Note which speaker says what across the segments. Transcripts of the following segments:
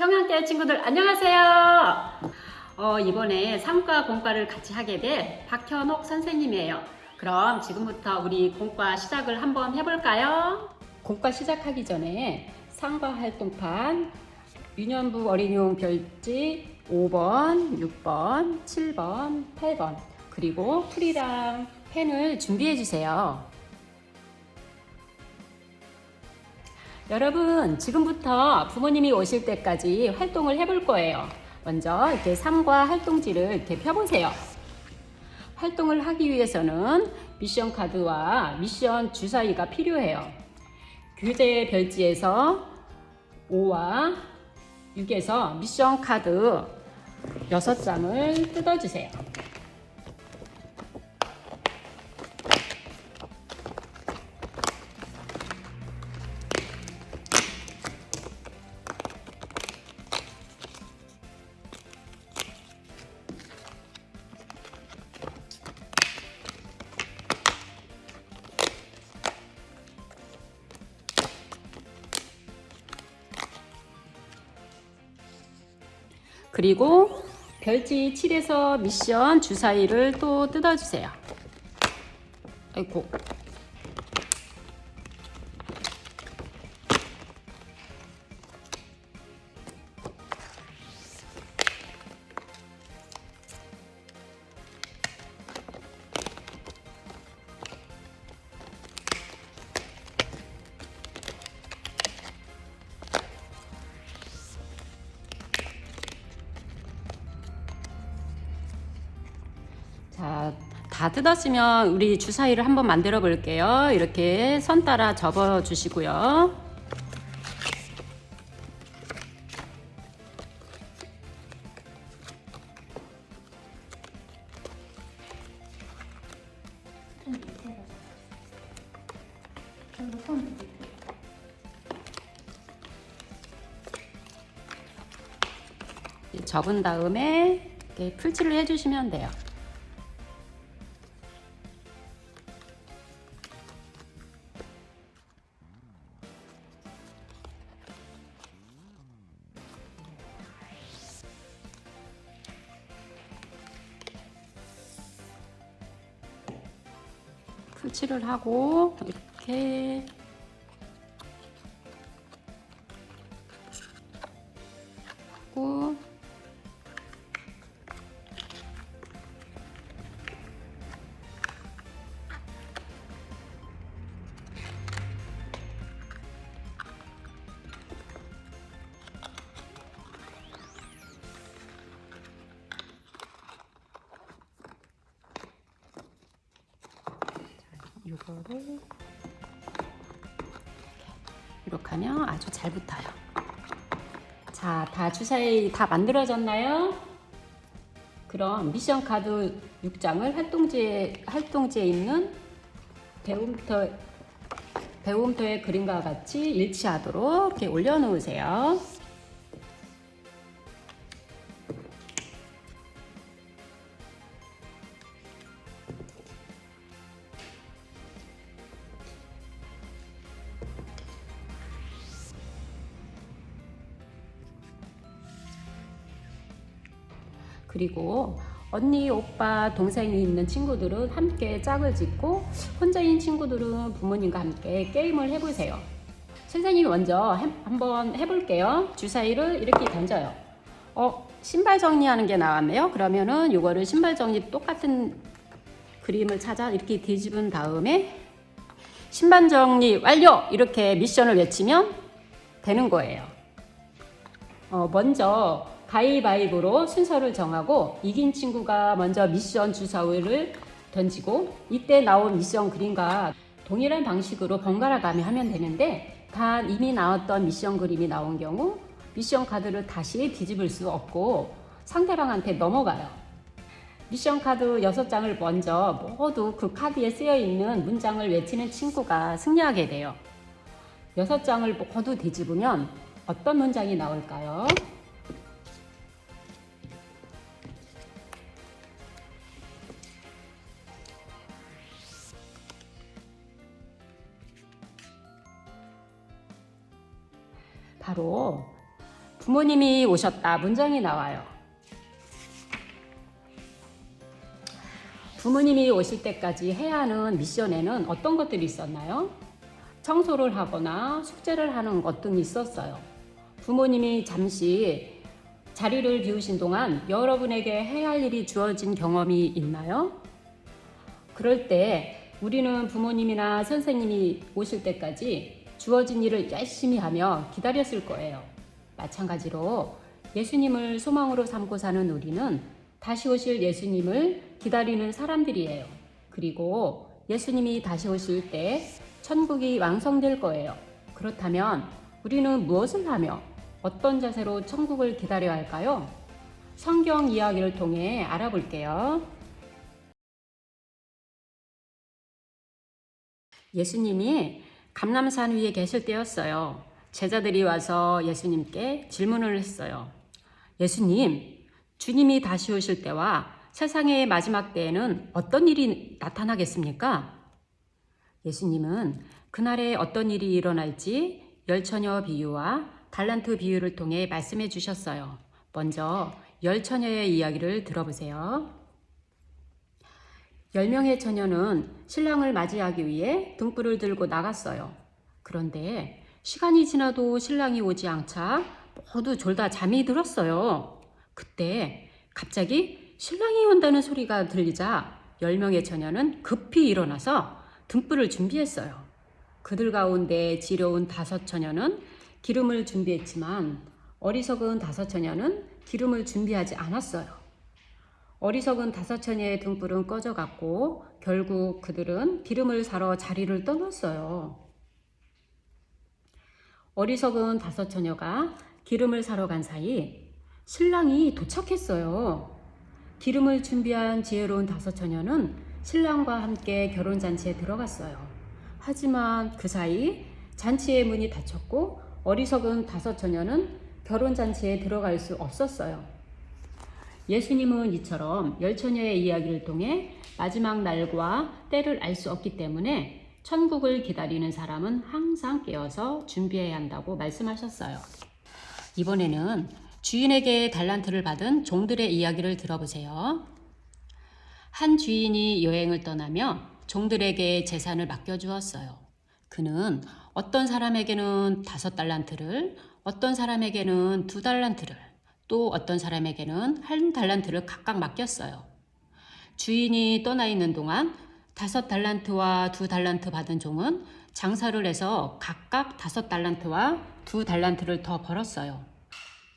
Speaker 1: 평양대 친구들 안녕하세요. 어, 이번에 상과 공과를 같이 하게 될 박현옥 선생님이에요. 그럼 지금부터 우리 공과 시작을 한번 해볼까요? 공과 시작하기 전에 상과 활동판 유년부 어린이용 별지 5번, 6번, 7번, 8번 그리고 풀이랑 펜을 준비해 주세요. 여러분, 지금부터 부모님이 오실 때까지 활동을 해볼 거예요. 먼저 이렇게 상과 활동지를 이렇게 펴보세요. 활동을 하기 위해서는 미션 카드와 미션 주사위가 필요해요. 교재 별지에서 5와 6에서 미션 카드 6장을 뜯어주세요. 그리고 별지 7에서 미션 주사위를 또 뜯어주세요. 아이고. 뜯었으면 우리 주사위를 한번 만들어 볼게요. 이렇게 선 따라 접어 주시고요. 접은 다음에 이렇게 풀칠을 해주시면 돼요. 풀칠을 하고 이렇게 잘 붙어요. 자, 다 주사위 다 만들어졌나요? 그럼 미션 카드 6장을 활동지에 활동지에 있는 배움터 배움터의 그림과 같이 일치하도록 이렇게 올려놓으세요. 그리고 언니, 오빠, 동생이 있는 친구들은 함께 짝을 짓고 혼자인 친구들은 부모님과 함께 게임을 해보세요. 선생님이 먼저 해- 한번 해볼게요. 주사위를 이렇게 던져요. 어, 신발 정리하는 게 나왔네요. 그러면은 이거를 신발 정리 똑같은 그림을 찾아 이렇게 뒤집은 다음에 신발 정리 완료! 이렇게 미션을 외치면 되는 거예요. 어, 먼저 가위바위보로 순서를 정하고 이긴 친구가 먼저 미션 주사위를 던지고 이때 나온 미션 그림과 동일한 방식으로 번갈아 가며 하면 되는데 단 이미 나왔던 미션 그림이 나온 경우 미션 카드를 다시 뒤집을 수 없고 상대방한테 넘어가요. 미션 카드 6장을 먼저 모두 그 카드에 쓰여 있는 문장을 외치는 친구가 승리하게 돼요. 6장을 모두 뒤집으면 어떤 문장이 나올까요? 부모님이 오셨다. 문장이 나와요. 부모님이 오실 때까지 해야 하는 미션에는 어떤 것들이 있었나요? 청소를 하거나 숙제를 하는 것 등이 있었어요. 부모님이 잠시 자리를 비우신 동안 여러분에게 해야 할 일이 주어진 경험이 있나요? 그럴 때 우리는 부모님이나 선생님이 오실 때까지 주어진 일을 열심히 하며 기다렸을 거예요. 마찬가지로 예수님을 소망으로 삼고 사는 우리는 다시 오실 예수님을 기다리는 사람들이에요. 그리고 예수님이 다시 오실 때 천국이 완성될 거예요. 그렇다면 우리는 무엇을 하며 어떤 자세로 천국을 기다려야 할까요? 성경 이야기를 통해 알아볼게요. 예수님이 감남산 위에 계실 때였어요. 제자들이 와서 예수님께 질문을 했어요. 예수님, 주님이 다시 오실 때와 세상의 마지막 때에는 어떤 일이 나타나겠습니까? 예수님은 그날에 어떤 일이 일어날지 열처녀 비유와 달란트 비유를 통해 말씀해 주셨어요. 먼저 열처녀의 이야기를 들어보세요. 열 명의 처녀는 신랑을 맞이하기 위해 등불을 들고 나갔어요. 그런데 시간이 지나도 신랑이 오지 않자 모두 졸다 잠이 들었어요. 그때 갑자기 신랑이 온다는 소리가 들리자 열 명의 처녀는 급히 일어나서 등불을 준비했어요. 그들 가운데 지려운 다섯 처녀는 기름을 준비했지만 어리석은 다섯 처녀는 기름을 준비하지 않았어요. 어리석은 다섯 처녀의 등불은 꺼져갔고 결국 그들은 기름을 사러 자리를 떠났어요. 어리석은 다섯 처녀가 기름을 사러 간 사이 신랑이 도착했어요. 기름을 준비한 지혜로운 다섯 처녀는 신랑과 함께 결혼 잔치에 들어갔어요. 하지만 그 사이 잔치의 문이 닫혔고 어리석은 다섯 처녀는 결혼 잔치에 들어갈 수 없었어요. 예수님은 이처럼 열 처녀의 이야기를 통해 마지막 날과 때를 알 수 없기 때문에 천국을 기다리는 사람은 항상 깨어서 준비해야 한다고 말씀하셨어요. 이번에는 주인에게 달란트를 받은 종들의 이야기를 들어보세요. 한 주인이 여행을 떠나며 종들에게 재산을 맡겨주었어요. 그는 어떤 사람에게는 다섯 달란트를, 어떤 사람에게는 두 달란트를, 또 어떤 사람에게는 한 달란트를 각각 맡겼어요. 주인이 떠나 있는 동안 다섯 달란트와 두 달란트 받은 종은 장사를 해서 각각 다섯 달란트와 두 달란트를 더 벌었어요.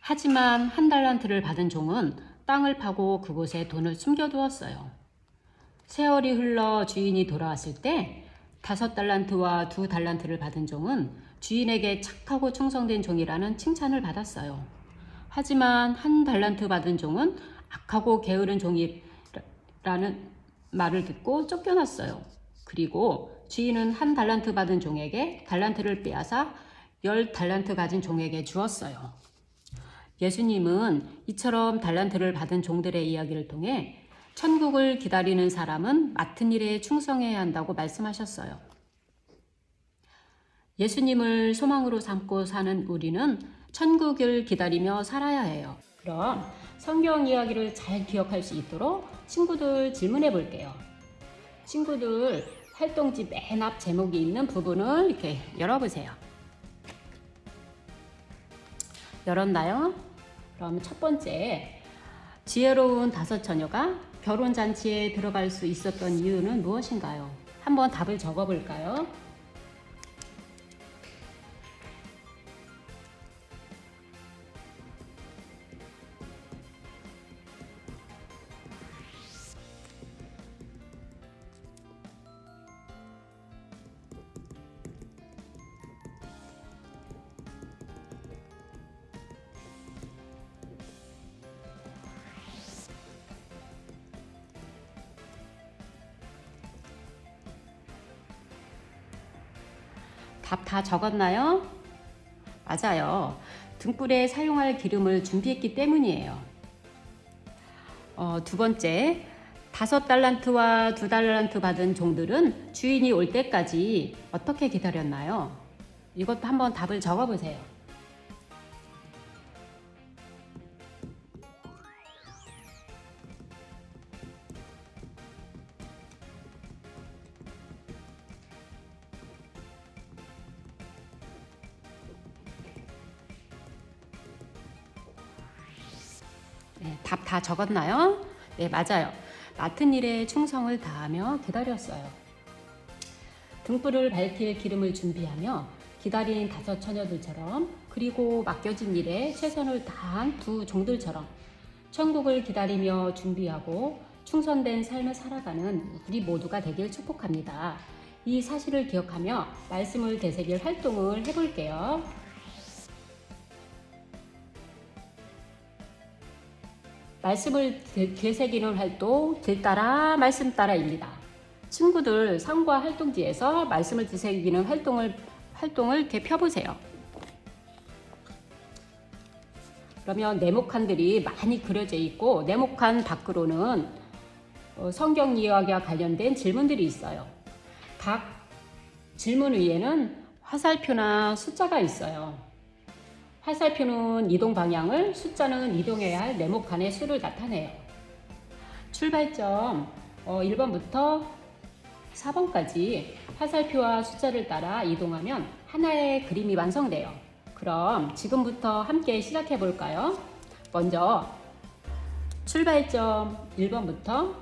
Speaker 1: 하지만 한 달란트를 받은 종은 땅을 파고 그곳에 돈을 숨겨두었어요. 세월이 흘러 주인이 돌아왔을 때 다섯 달란트와 두 달란트를 받은 종은 주인에게 착하고 충성된 종이라는 칭찬을 받았어요. 하지만 한 달란트 받은 종은 악하고 게으른 종이라는 말을 듣고 쫓겨났어요. 그리고 주인은 한 달란트 받은 종에게 달란트를 빼앗아 열 달란트 가진 종에게 주었어요. 예수님은 이처럼 달란트를 받은 종들의 이야기를 통해 천국을 기다리는 사람은 맡은 일에 충성해야 한다고 말씀하셨어요. 예수님을 소망으로 삼고 사는 우리는 천국을 기다리며 살아야 해요. 그럼 성경 이야기를 잘 기억할 수 있도록 친구들 질문해 볼게요. 친구들 활동지 맨 앞 제목이 있는 부분을 이렇게 열어보세요. 열었나요? 그럼 첫 번째, 지혜로운 다섯 처녀가 결혼 잔치에 들어갈 수 있었던 이유는 무엇인가요? 한번 답을 적어 볼까요? 답 다 적었나요? 맞아요. 등불에 사용할 기름을 준비했기 때문이에요. 어, 두 번째, 다섯 달란트와 두 달란트 받은 종들은 주인이 올 때까지 어떻게 기다렸나요? 이것도 한번 답을 적어 보세요. 다 적었나요? 네, 맞아요. 맡은 일에 충성을 다하며 기다렸어요. 등불을 밝힐 기름을 준비하며 기다린 다섯 처녀들처럼 그리고 맡겨진 일에 최선을 다한 두 종들처럼 천국을 기다리며 준비하고 충성된 삶을 살아가는 우리 모두가 되길 축복합니다. 이 사실을 기억하며 말씀을 되새길 활동을 해볼게요. 말씀을 되- 되새기는 활동 길 따라 말씀 따라입니다. 친구들 상과 활동지에서 말씀을 되새기는 활동을 활동을 이렇게 펴보세요. 그러면 네모칸들이 많이 그려져 있고 네모칸 밖으로는 어, 성경 이야기와 관련된 질문들이 있어요. 각 질문 위에는 화살표나 숫자가 있어요. 화살표는 이동 방향을, 숫자는 이동해야 할 네모 칸의 수를 나타내요. 출발점 어, 1번부터 4번까지 화살표와 숫자를 따라 이동하면 하나의 그림이 완성돼요. 그럼 지금부터 함께 시작해 볼까요? 먼저 출발점 1번부터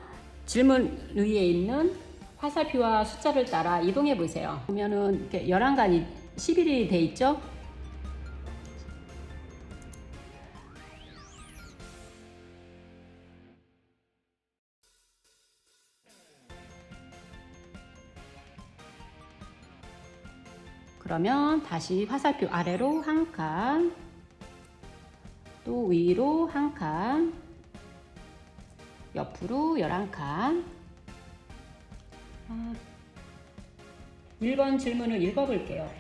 Speaker 1: 질문 위에 있는 화살표와 숫자를 따라 이동해 보세요. 보면은 이렇게 11간이 11이 돼 있죠? 그러면 다시 화살표 아래로 한 칸, 또 위로 한 칸, 옆으로 11칸. 아, 1번 질문을 읽어볼게요.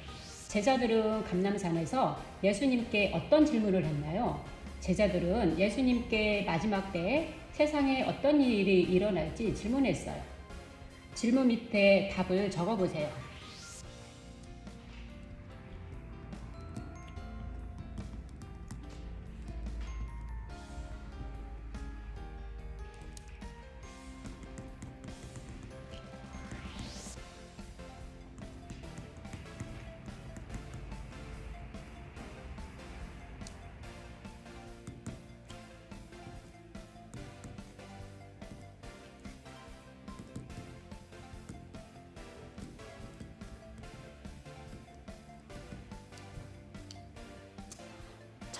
Speaker 1: 제자들은 감남산에서 예수님께 어떤 질문을 했나요? 제자들은 예수님께 마지막 때에 세상에 어떤 일이 일어날지 질문했어요. 질문 밑에 답을 적어보세요.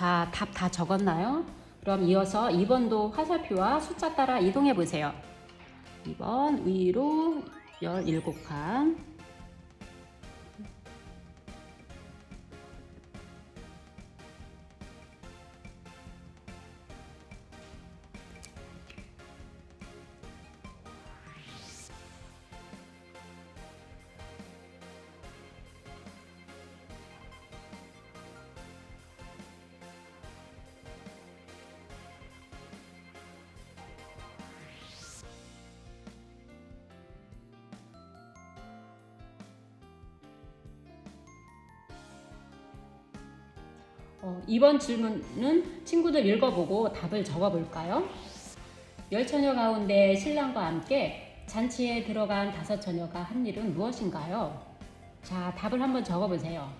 Speaker 1: 자, 답 다 적었나요? 그럼 이어서 2번도 화살표와 숫자 따라 이동해 보세요. 2번 위로 17칸. 어, 이번 질문은 친구들 읽어보고 답을 적어볼까요? 열 처녀 가운데 신랑과 함께 잔치에 들어간 다섯 처녀가 한 일은 무엇인가요? 자, 답을 한번 적어보세요.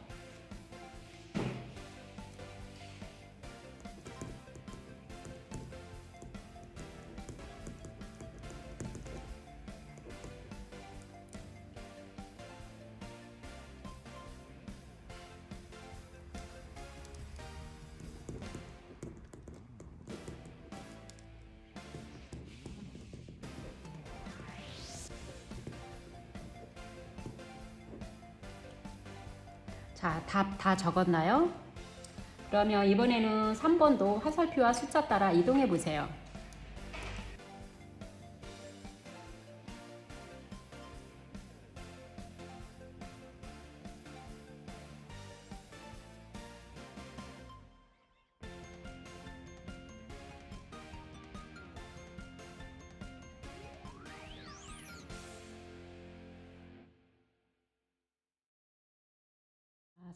Speaker 1: 다 적었나요? 그러면 이번에는 3번도 화살표와 숫자 따라 이동해 보세요.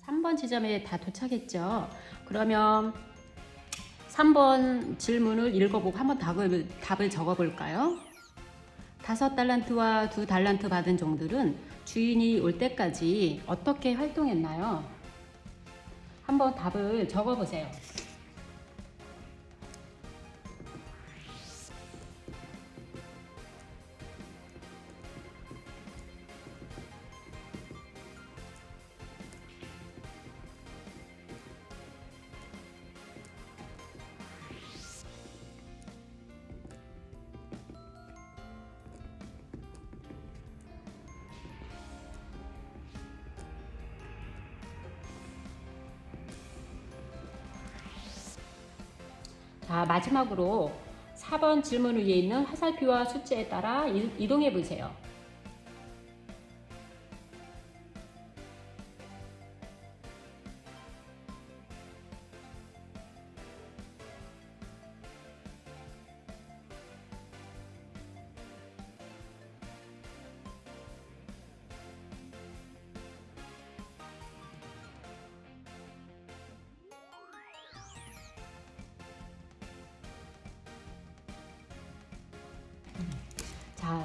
Speaker 1: 3번 지점에 다 도착했죠. 그러면 3번 질문을 읽어보고 한번 답을, 답을 적어볼까요? 다섯 달란트와 두 달란트 받은 종들은 주인이 올 때까지 어떻게 활동했나요? 한번 답을 적어보세요. 마지막으로 4번 질문 위에 있는 화살표와 숫자에 따라 이- 이동해 보세요.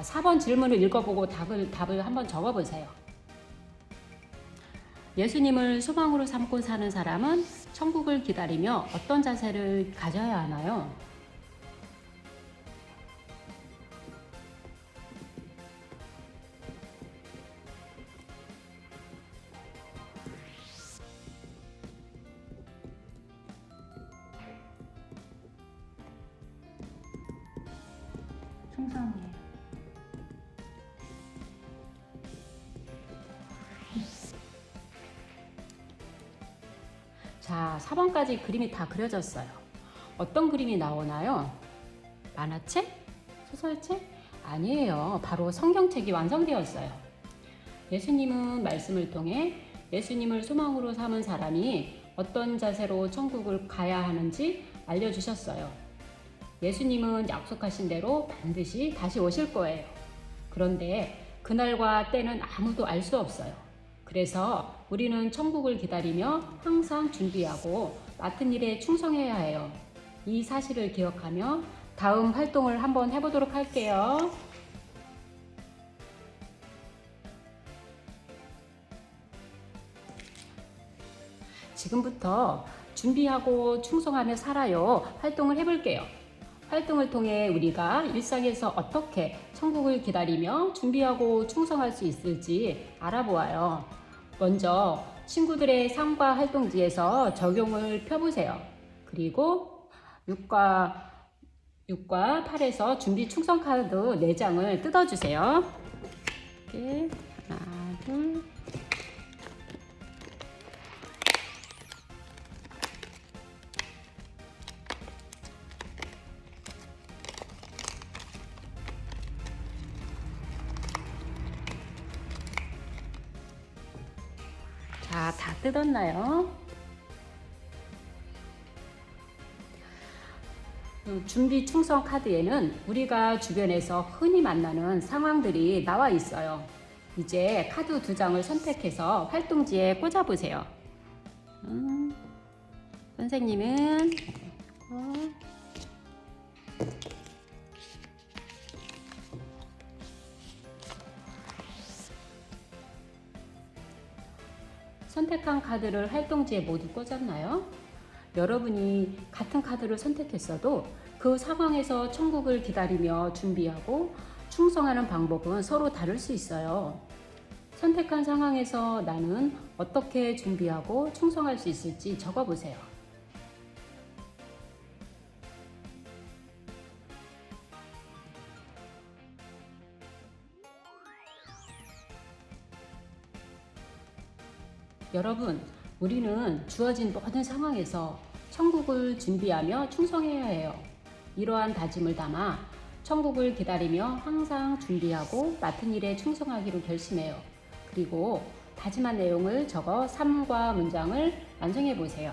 Speaker 1: 4번 질문을 읽어보고 답을, 답을 한번 적어보세요. 예수님을 소망으로 삼고 사는 사람은 천국을 기다리며 어떤 자세를 가져야 하나요?
Speaker 2: 충성이에요.
Speaker 1: 4번까지 그림이 다 그려졌어요. 어떤 그림이 나오나요? 만화책? 소설책? 아니에요. 바로 성경책이 완성되었어요. 예수님은 말씀을 통해 예수님을 소망으로 삼은 사람이 어떤 자세로 천국을 가야 하는지 알려주셨어요. 예수님은 약속하신 대로 반드시 다시 오실 거예요. 그런데 그날과 때는 아무도 알 수 없어요. 그래서 우리는 천국을 기다리며 항상 준비하고 맡은 일에 충성해야 해요. 이 사실을 기억하며 다음 활동을 한번 해보도록 할게요. 지금부터 준비하고 충성하며 살아요. 활동을 해볼게요. 활동을 통해 우리가 일상에서 어떻게 천국을 기다리며 준비하고 충성할 수 있을지 알아보아요. 먼저 친구들의 삶과 활동지에서 적용을 펴보세요. 그리고 6과 6과 8에서 준비 충성 카드 4장을 뜯어주세요. 이렇게 하나, 둘, 뜯었나요? 음, 준비 충성 카드에는 우리가 주변에서 흔히 만나는 상황들이 나와 있어요. 이제 카드 두 장을 선택해서 활동지에 꽂아보세요. 음, 선생님은 어, 선택한 카드를 활동지에 모두 꽂았나요? 여러분이 같은 카드를 선택했어도 그 상황에서 천국을 기다리며 준비하고 충성하는 방법은 서로 다를 수 있어요. 선택한 상황에서 나는 어떻게 준비하고 충성할 수 있을지 적어보세요. 여러분, 우리는 주어진 모든 상황에서 천국을 준비하며 충성해야 해요. 이러한 다짐을 담아 천국을 기다리며 항상 준비하고 맡은 일에 충성하기로 결심해요. 그리고 다짐한 내용을 적어 삶과 문장을 완성해 보세요.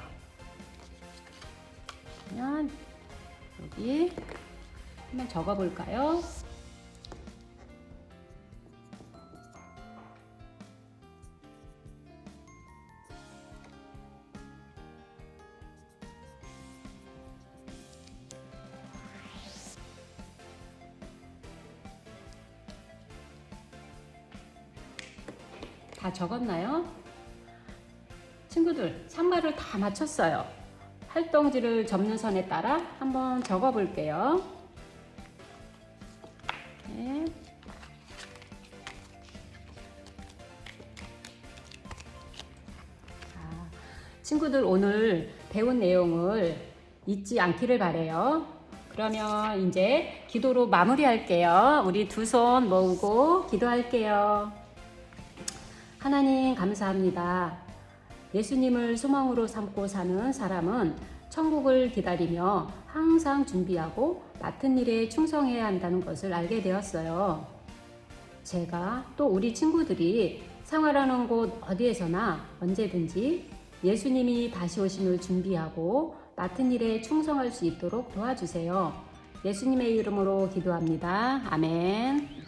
Speaker 1: 그러면 여기 한번 적어 볼까요? 다 적었나요? 친구들, 참가를 다 마쳤어요. 활동지를 접는 선에 따라 한번 적어 볼게요. 네. 자, 친구들 오늘 배운 내용을 잊지 않기를 바래요. 그러면 이제 기도로 마무리할게요. 우리 두 손 모으고 기도할게요. 하나님 감사합니다. 예수님을 소망으로 삼고 사는 사람은 천국을 기다리며 항상 준비하고 맡은 일에 충성해야 한다는 것을 알게 되었어요. 제가 또 우리 친구들이 생활하는 곳 어디에서나 언제든지 예수님이 다시 오심을 준비하고 맡은 일에 충성할 수 있도록 도와주세요. 예수님의 이름으로 기도합니다. 아멘.